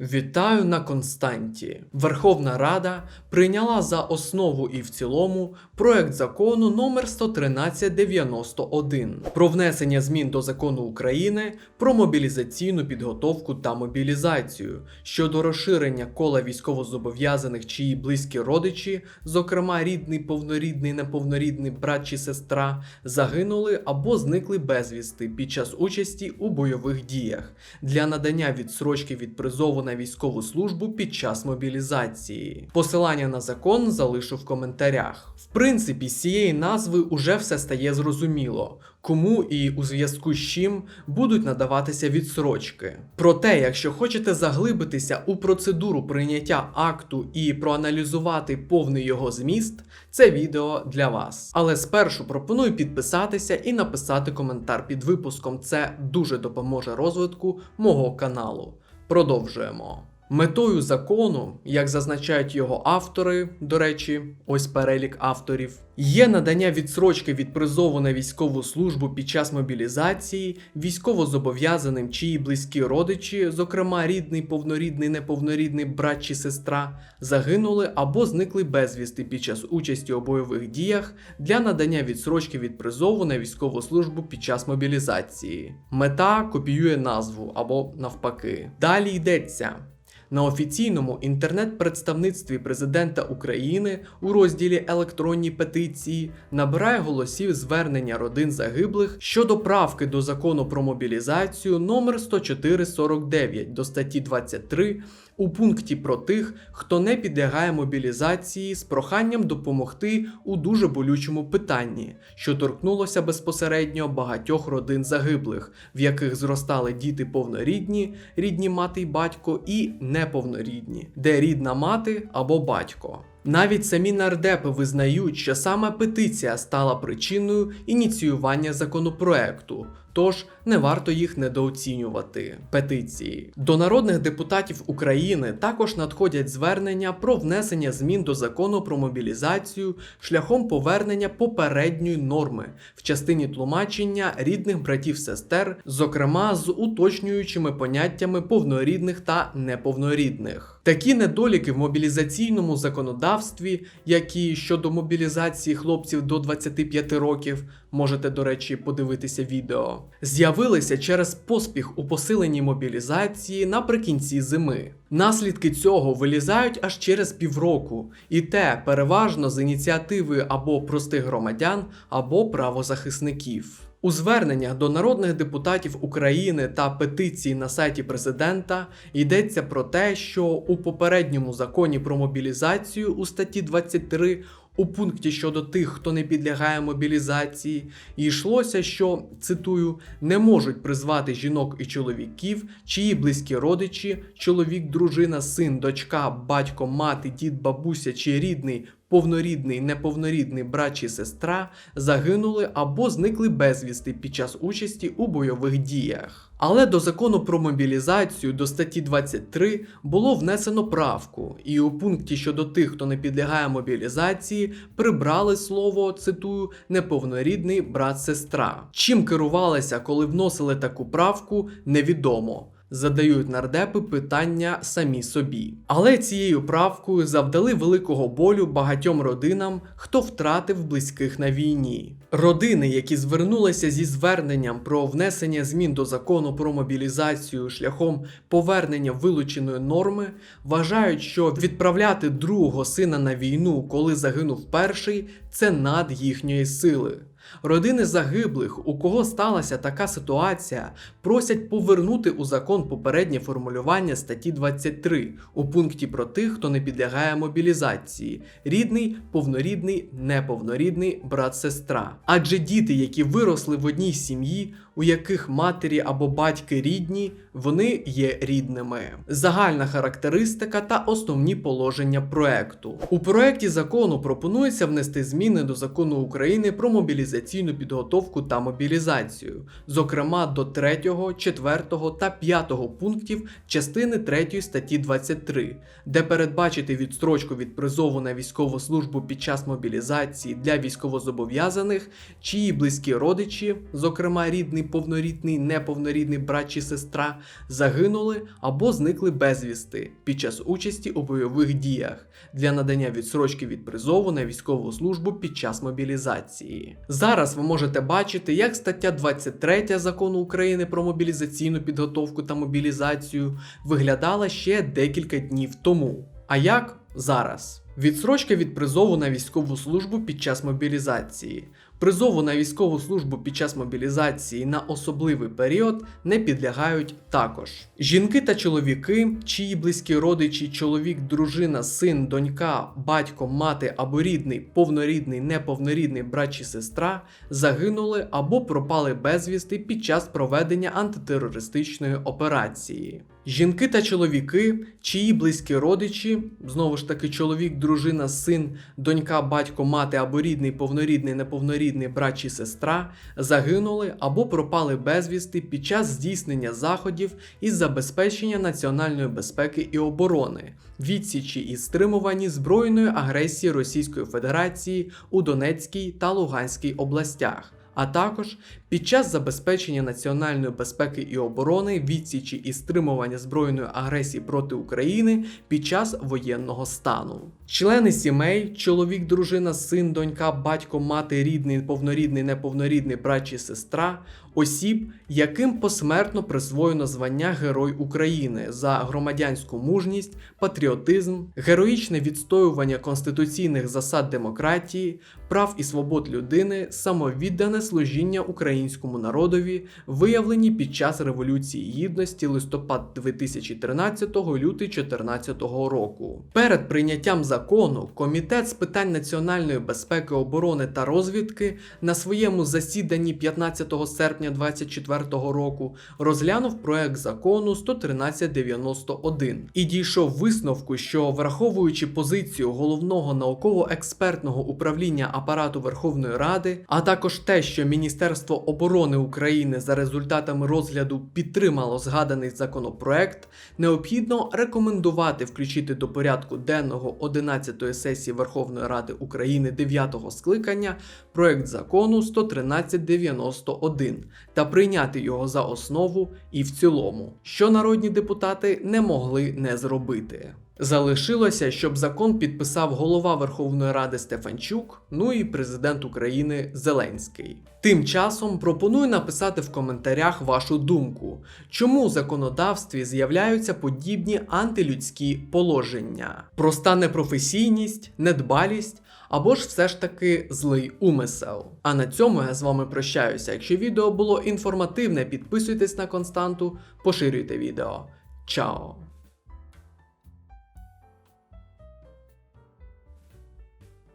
Вітаю на Константі. Верховна Рада прийняла за основу і в цілому проект закону номер 11391 про внесення змін до закону України про мобілізаційну підготовку та мобілізацію щодо розширення кола військовозобов'язаних, чиї близькі родичі, зокрема рідний, повнорідний, неповнорідний брат чи сестра, загинули або зникли безвісти під час участі у бойових діях для надання відсрочки від призову на військову службу під час мобілізації. Посилання на закон залишу в коментарях. В принципі, з цієї назви уже все стає зрозуміло, кому і у зв'язку з чим будуть надаватися відсрочки. Проте, якщо хочете заглибитися у процедуру прийняття акту і проаналізувати повний його зміст, це відео для вас. Але спершу пропоную підписатися і написати коментар під випуском. Це дуже допоможе розвитку мого каналу. Продовжуємо. Метою закону, як зазначають його автори, до речі, ось перелік авторів, є надання відсрочки від призову на військову службу під час мобілізації військовозобов'язаним, чиї близькі родичі, зокрема рідний, повнорідний, неповнорідний брат чи сестра, загинули або зникли безвісти під час участі у бойових діях для надання відсрочки від призову на військову службу під час мобілізації. Мета копіює назву або навпаки. Далі йдеться. На офіційному інтернет-представництві президента України у розділі електронні петиції набирає голосів звернення родин загиблих щодо правки до закону про мобілізацію номер 10449 до статті 23 у пункті про тих, хто не підлягає мобілізації з проханням допомогти у дуже болючому питанні, що торкнулося безпосередньо багатьох родин загиблих, в яких зростали діти повнорідні, рідні мати й батько, і неповнорідні, де рідна мати або батько. Навіть самі нардепи визнають, що саме петиція стала причиною ініціювання законопроекту, тож не варто їх недооцінювати. Петиції до народних депутатів України також надходять звернення про внесення змін до закону про мобілізацію шляхом повернення попередньої норми в частині тлумачення рідних братів сестер, зокрема з уточнюючими поняттями повнорідних та неповнорідних. Такі недоліки в мобілізаційному законодавстві, які щодо мобілізації хлопців до 25 років, можете, до речі, подивитися відео, з'явилися через поспіх у посиленні мобілізації наприкінці зими. Наслідки цього вилізають аж через півроку, і те переважно з ініціативи або простих громадян, або правозахисників. У зверненнях до народних депутатів України та петиції на сайті президента йдеться про те, що у попередньому законі про мобілізацію у статті 23 у пункті щодо тих, хто не підлягає мобілізації, йшлося, що цитую, не можуть призвати жінок і чоловіків, чиї близькі родичі, чоловік, дружина, син, дочка, батько, мати, дід, бабуся чи рідний. Повнорідний, неповнорідний брат чи сестра загинули або зникли безвісти під час участі у бойових діях. Але до закону про мобілізацію до статті 23 було внесено правку, і у пункті щодо тих, хто не підлягає мобілізації, прибрали слово, цитую, неповнорідний брат-сестра. Чим керувалися, коли вносили таку правку, невідомо. Задають нардепи питання самі собі. Але цією правкою завдали великого болю багатьом родинам, хто втратив близьких на війні. Родини, які звернулися зі зверненням про внесення змін до закону про мобілізацію шляхом повернення вилученої норми, вважають, що відправляти другого сина на війну, коли загинув перший, це над їхньої сили. Родини загиблих, у кого сталася така ситуація, просять повернути у закон попереднє формулювання статті 23 у пункті про тих, хто не підлягає мобілізації: рідний, повнорідний, неповнорідний брат-сестра. Адже діти, які виросли в одній сім'ї, у яких матері або батьки рідні, вони є рідними. Загальна характеристика та основні положення проекту. У проекті закону пропонується внести зміни до закону України про мобілізацію мобілізаційну підготовку та мобілізацію, зокрема до 3, 4 та 5 пунктів частини 3 статті 23, де передбачити відстрочку від призову на військову службу під час мобілізації для військовозобов'язаних, чиї близькі родичі, зокрема рідний, повнорідний, неповнорідний брат чи сестра, загинули або зникли безвісти під час участі у бойових діях для надання відсрочки від призову на військову службу під час мобілізації. Зараз ви можете бачити, як стаття 23 закону України про мобілізаційну підготовку та мобілізацію виглядала ще декілька днів тому. А як зараз? Відсрочка від призову на військову службу під час мобілізації. Призову на військову службу під час мобілізації на особливий період не підлягають також. Жінки та чоловіки, чиї близькі родичі, чоловік, дружина, син, донька, батько, мати або рідний, повнорідний, неповнорідний брат чи сестра загинули або пропали безвісти під час проведення антитерористичної операції. Жінки та чоловіки, чиї близькі родичі, знову ж таки, чоловік, дружина, син, донька, батько, мати або рідний, повнорідний, неповнорідний брат чи сестра загинули або пропали безвісти під час здійснення заходів із забезпечення національної безпеки і оборони, відсічі і стримуванні збройної агресії Російської Федерації у Донецькій та Луганській областях а також під час забезпечення національної безпеки і оборони, відсічі і стримування збройної агресії проти України під час воєнного стану. Члени сімей, чоловік, дружина, син, донька, батько, мати, рідний, повнорідний, неповнорідний брат чи сестра, осіб, яким посмертно присвоєно звання Герой України за громадянську мужність, патріотизм, героїчне відстоювання конституційних засад демократії, прав і свобод людини, самовіддане служіння українському народові, виявлені під час Революції Гідності листопад 2013 лютий 2014 року. Перед прийняттям закону Комітет з питань національної безпеки, оборони та розвідки на своєму засіданні 15 серпня 2024 року розглянув проект закону 11391 і дійшов висновку, що враховуючи позицію головного науково-експертного управління апарату Верховної Ради, а також те, що Міністерство оборони України за результатами розгляду підтримало згаданий законопроект, необхідно рекомендувати включити до порядку денного 11-ї сесії Верховної Ради України 9-го скликання проект закону 11391 та прийняти його за основу і в цілому, що народні депутати не могли не зробити. Залишилося, щоб закон підписав голова Верховної Ради Стефанчук, ну і президент України Зеленський. Тим часом пропоную написати в коментарях вашу думку, чому у законодавстві з'являються подібні антилюдські положення: проста непрофесійність, недбалість або ж все ж таки злий умисел. А на цьому я з вами прощаюся. Якщо відео було інформативне, підписуйтесь на константу, поширюйте відео. Чао!